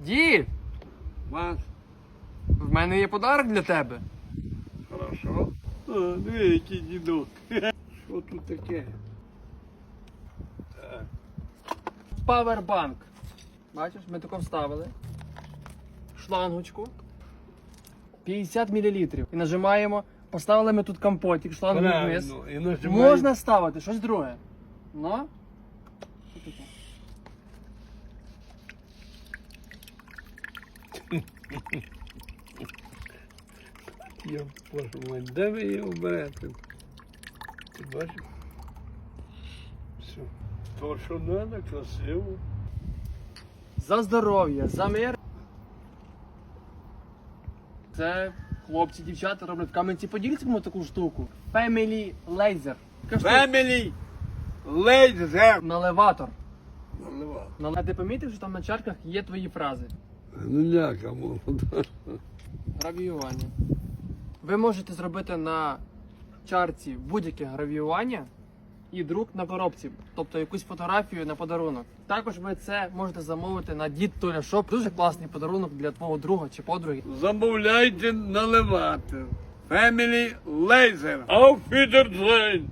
Дід, Маш, в мене є подарок для тебе. хорошо. Диви, який дідок. Що тут таке? Так. Павербанк. Бачиш, ми тако вставили. Шлангочку. 50 мл. І нажимаємо. Поставили ми тут компотик, шлангу вниз. Правильно, і нажимаємо. Можна ставити щось друге. Ну. Що таке? Я боже мой, де ви його берете? Ти бачиш? Все. То, що треба, красиво. За здоров'я, за мир. Це хлопці, дівчата роблять в кам'янці подільському таку штуку. Family Laser. Така штука. Family Laser. Наливатор. Наливав. Нале- А ти помітив, що там на чарках є твої фрази? Ну молода. Гравіювання. Ви можете зробити на чарці будь-яке гравіювання і друк на коробці, тобто якусь фотографію на подарунок. Також ви це можете замовити на Дід Толя Шоп. Дуже класний подарунок для твого друга чи подруги. Замовляйте наливати. Family Laser. Auf Wiedersehen.